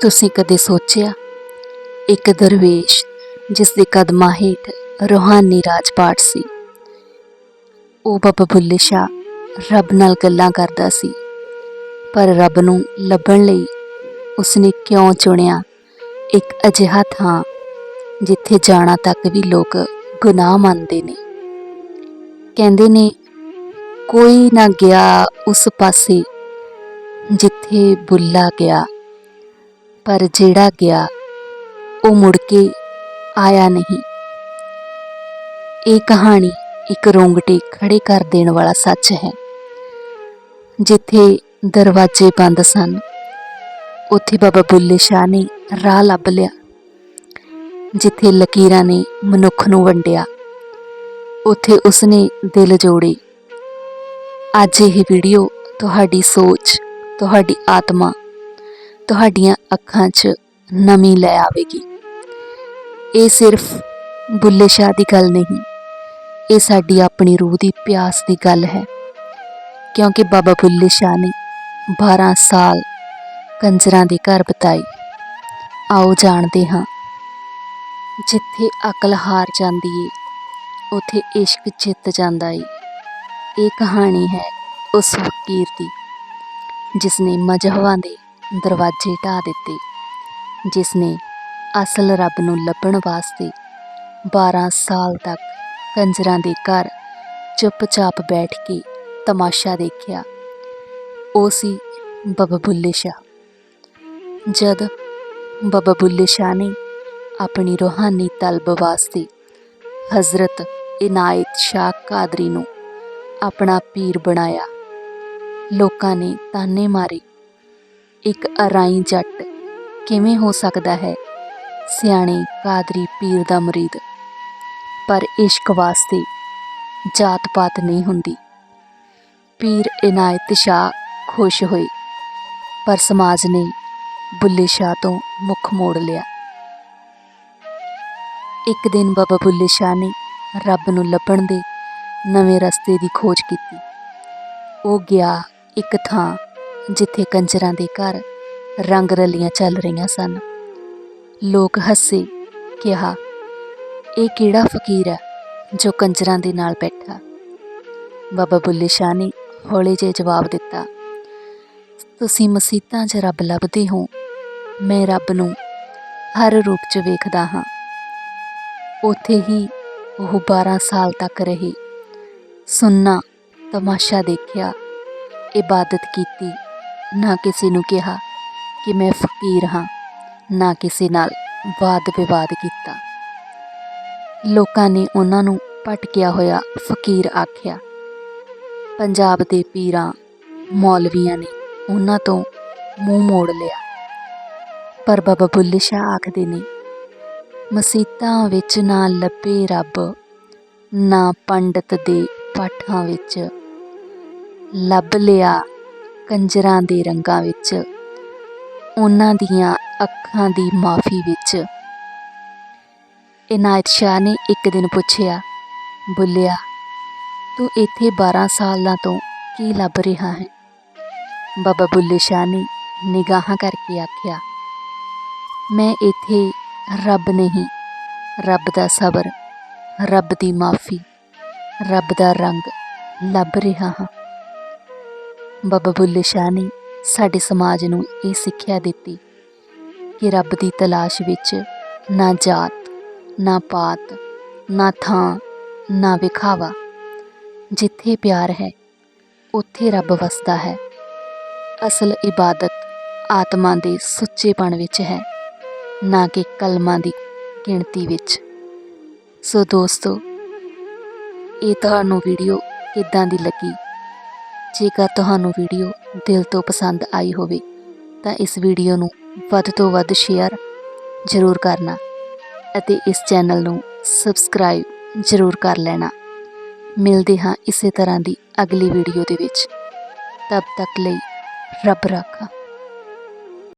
ਤੁਸੀਂ ਕਦੇ ਸੋਚਿਆ? ਇੱਕ ਦਰਵੇਸ਼, ਜਿਸ ਦੇ ਕਦਮਾਂ ਹੇਠ ਰੂਹਾਨੀ ਰਾਜਪਾਟ ਸੀ। ਉਹ ਬਾਬਾ ਬੁੱਲੇ ਸ਼ਾਹ ਰੱਬ ਨਾਲ ਗੱਲਾਂ ਕਰਦਾ ਸੀ, ਪਰ ਰੱਬ ਨੂੰ ਲੱਭਣ ਲਈ ਉਸਨੇ ਕਿਉਂ ਚੁਣਿਆ? ਇੱਕ ਅਜਿਹਾ ਥਾਂ ਜਿੱਥੇ ਜਾਣਾ ਤੱਕ ਵੀ ਲੋਕ ਗੁਨਾਹ ਮੰਨਦੇ ਨੇ। ਕਹਿੰਦੇ ਨੇ, ਕੋਈ ਨਾ ਗਿਆ ਉਸ ਪਾਸੇ ਜਿੱਥੇ ਬੁੱਲਾ ਗਿਆ। ਪਰ ਜਿਹੜਾ ਗਿਆ, ਉਹ ਮੁੜ ਕੇ ਆਇਆ ਨਹੀਂ। ਇਹ ਕਹਾਣੀ ਇੱਕ ਰੋਂਗਟੇ ਖੜੇ ਕਰ ਦੇਣ ਵਾਲਾ ਸੱਚ ਹੈ। ਜਿੱਥੇ ਦਰਵਾਜ਼ੇ ਬੰਦ ਸਨ, ਉੱਥੇ ਬਾਬਾ ਬੁੱਲੇ ਸ਼ਾਹ ਨੇ ਰਾਹ ਲੱਭ ਲਿਆ, ਜਿੱਥੇ ਲਕੀਰਾਂ ਨੇ ਮਨੁੱਖ ਨੂੰ ਵੰਡਿਆ। ਉੱਥੇ ਉਸਨੇ ਦਿਲ ਜੋੜੇ। ਅੱਜ ਇਹ ਵੀਡੀਓ ਤੁਹਾਡੀ ਸੋਚ, ਤੁਹਾਡੀ ਆਤਮਾ ਤੁਹਾਡੀਆਂ ਅੱਖਾਂ 'ਚ ਨਮੀ ਲੈ ਆਵੇਗੀ। ਇਹ ਸਿਰਫ ਬੁੱਲੇ ਸ਼ਾਹ ਦੀ ਗੱਲ ਨਹੀਂ, ਇਹ ਸਾਡੀ ਆਪਣੀ ਰੂਹ ਦੀ ਪਿਆਸ ਦੀ ਗੱਲ ਹੈ। ਕਿਉਂਕਿ ਬਾਬਾ ਬੁੱਲੇ ਸ਼ਾਹ ਨੇ 12 ਸਾਲ ਕੰਜਰਾਂ ਦੇ ਘਰ ਬਿਤਾਏ। ਆਓ ਜਾਣਦੇ ਹਾਂ, ਜਿੱਥੇ ਅਕਲ ਹਾਰ ਜਾਂਦੀ ਏ, ਉਥੇ ਇਸ਼ਕ ਜਿੱਤ ਜਾਂਦਾ ਏ। ਇਹ ਕਹਾਣੀ ਹੈ ਉਸ ਫਕੀਰ ਦੀ ਜਿਸ ਨੇ ਮਜਹਬਾਂ ਦੇ ਦਰਵਾਜ਼ੇ ਢਾ ਦਿੱਤੇ ਜਿਸ ਨੇ ਅਸਲ ਰੱਬ ਨੂੰ ਲੱਭਣ ਵਾਸਤੇ 12 ਸਾਲ ਤੱਕ ਕੰਜਰਾਂ ਦੇ ਘਰ ਚੁੱਪਚਾਪ ਬੈਠ ਕੇ ਤਮਾਸ਼ਾ ਦੇਖਿਆ। ਉਹ ਸੀ ਬਾਬਾ ਬੁੱਲੇ ਸ਼ਾਹ। ਜਦ ਬਾਬਾ ਬੁੱਲੇ ਸ਼ਾਹ ਨੇ ਆਪਣੀ ਰੂਹਾਨੀ ਤਲਬ ਵਾਸਤੇ ਹਜ਼ਰਤ ਇਨਾਇਤ ਸ਼ਾਹ ਕਾਦਰੀ ਨੂੰ ਆਪਣਾ ਪੀਰ ਬਣਾਇਆ, ਲੋਕਾਂ ਨੇ ਤਾਨੇ ਮਾਰੇ। ਇੱਕ ਅਰਾਈ ਜੱਟ ਕਿਵੇਂ ਹੋ ਸਕਦਾ ਹੈ? ਸਿਆਣੇ ਕਾਦਰੀ ਪੀਰ ਦਾ ਮਰੀਦ। ਪਰ ਇਸ਼ਕ ਵਾਸਤੇ ਜਾਤ ਪਾਤ ਨਹੀਂ ਹੁੰਦੀ। ਪੀਰ ਇਨਾਇਤ ਸ਼ਾਹ ਖੁਸ਼ ਹੋਏ, ਪਰ ਸਮਾਜ ਨੇ ਬੁੱਲੇ ਸ਼ਾਹ ਤੋਂ ਮੁੱਖ ਮੋੜ ਲਿਆ। ਇੱਕ ਦਿਨ ਬਾਬਾ ਬੁੱਲੇ ਸ਼ਾਹ ਨੇ ਰੱਬ ਨੂੰ ਲੱਭਣ ਦੇ ਨਵੇਂ ਰਸਤੇ ਦੀ ਖੋਜ ਕੀਤੀ। ਉਹ ਗਿਆ ਇੱਕ ਥਾਂ ਜਿੱਥੇ ਕੰਜਰਾਂ ਦੇ ਘਰ ਰੰਗ ਰਲੀਆਂ ਚੱਲ ਰਹੀਆਂ ਸਨ। ਲੋਕ ਹੱਸੇ, ਕਿਹਾ, ਇਹ ਕਿਹੜਾ ਫਕੀਰ ਹੈ ਜੋ ਕੰਜਰਾਂ ਦੇ ਨਾਲ ਬੈਠਾ? ਬਾਬਾ ਬੁੱਲੇ ਸ਼ਾਹ ਨੇ ਹੌਲੇ ਜਿਹੇ ਜਵਾਬ ਦਿੱਤਾ, ਤੁਸੀਂ ਮਸੀਤਾਂ 'ਚ ਰੱਬ ਲੱਭਦੇ ਹੋ। ਮੈਂ ਰੱਬ ਨੂੰ ਹਰ ਰੂਪ 'ਚ ਵੇਖਦਾ ਹਾਂ। ਉੱਥੇ ਹੀ ਉਹ 12 ਸਾਲ ਤੱਕ ਰਹੇ। ਸੁਣਨਾ, ਤਮਾਸ਼ਾ ਦੇਖਿਆ, ਇਬਾਦਤ ਕੀਤੀ। ਨਾ ਕਿਸੇ ਨੂੰ ਕਿਹਾ ਕਿ ਮੈਂ ਫਕੀਰ ਹਾਂ, ਨਾ ਕਿਸੇ ਨਾਲ ਵਾਦ ਵਿਵਾਦ ਕੀਤਾ। ਲੋਕਾਂ ਨੇ ਉਹਨਾਂ ਨੂੰ ਭਟਕਿਆ ਹੋਇਆ ਫਕੀਰ ਆਖਿਆ, ਪੰਜਾਬ ਦੇ ਪੀਰਾਂ, ਮੌਲਵੀਆਂ ਨੇ ਉਹਨਾਂ ਤੋਂ ਮੂੰਹ ਮੋੜ ਲਿਆ। ਪਰ ਬਾਬਾ ਬੁੱਲੇ ਸ਼ਾਹ ਆਖਦੇ ਨੇ, ਮਸੀਤਾਂ ਵਿੱਚ ਨਾ ਲੱਭੇ ਰੱਬ, ਨਾ ਪੰਡਤ ਦੇ ਪਾਠਾਂ ਵਿੱਚ ਲੱਭ ਲਿਆ ਕੰਜਰਾਂ ਦੇ ਰੰਗਾਂ ਵਿੱਚ, ਉਹਨਾਂ ਦੀਆਂ ਅੱਖਾਂ ਦੀ ਮਾਫੀ ਵਿੱਚ। ਇਨਾਇਤ ਸ਼ਾਹ ਨੇ ਇੱਕ ਦਿਨ ਪੁੱਛਿਆ, ਬੁੱਲਿਆ, ਤੂੰ ਇੱਥੇ 12 ਸਾਲਾਂ ਤੋਂ ਕੀ ਲੱਭ ਰਿਹਾ ਹੈ? ਬਾਬਾ ਬੁੱਲੇ ਸ਼ਾਹ ਨੇ ਨਿਗਾਹਾਂ ਕਰਕੇ ਆਖਿਆ, ਮੈਂ ਇੱਥੇ ਰੱਬ ਨਹੀਂ, ਰੱਬ ਦਾ ਸਬਰ, ਰੱਬ ਦੀ ਮਾਫੀ, ਰੱਬ ਦਾ ਰੰਗ ਲੱਭ ਰਿਹਾ ਹਾਂ। ਬਾਬਾ ਬੁੱਲੇ ਸ਼ਾਹ ਨੇ ਸਾਡੇ ਸਮਾਜ ਨੂੰ ਇਹ ਸਿੱਖਿਆ ਦਿੱਤੀ ਕਿ ਰੱਬ ਦੀ ਤਲਾਸ਼ ਵਿੱਚ ਨਾ ਜਾਤ, ਨਾ ਪਾਤ, ਨਾ ਥਾਂ, ਨਾ ਵਿਖਾਵਾ। ਜਿੱਥੇ ਪਿਆਰ ਹੈ, ਉੱਥੇ ਰੱਬ ਵਸਦਾ ਹੈ। ਅਸਲ ਇਬਾਦਤ ਆਤਮਾ ਦੇ ਸੁੱਚੇਪਣ ਵਿੱਚ ਹੈ, ਨਾ ਕਿ ਕਲਮਾਂ ਦੀ ਗਿਣਤੀ ਵਿੱਚ। ਸੋ ਦੋਸਤੋ, ਇਹ ਤੁਹਾਨੂੰ ਵੀਡੀਓ ਕਿੱਦਾਂ ਦੀ ਲੱਗੀ? ਜੇਕਰ ਤੁਹਾਨੂੰ ਵੀਡੀਓ ਦਿਲ ਤੋਂ ਪਸੰਦ ਆਈ ਹੋਵੇ, ਤਾਂ ਇਸ ਵੀਡੀਓ ਨੂੰ ਵੱਧ ਤੋਂ ਵੱਧ ਸ਼ੇਅਰ ਜ਼ਰੂਰ ਕਰਨਾ ਅਤੇ ਇਸ ਚੈਨਲ ਨੂੰ ਸਬਸਕ੍ਰਾਈਬ ਜ਼ਰੂਰ ਕਰ ਲੈਣਾ। ਮਿਲਦੇ ਹਾਂ ਇਸੇ ਤਰ੍ਹਾਂ ਦੀ ਅਗਲੀ ਵੀਡੀਓ ਦੇ ਵਿੱਚ। ਤਬ ਤੱਕ ਲਈ ਰੱਬ ਰਾਖਾ।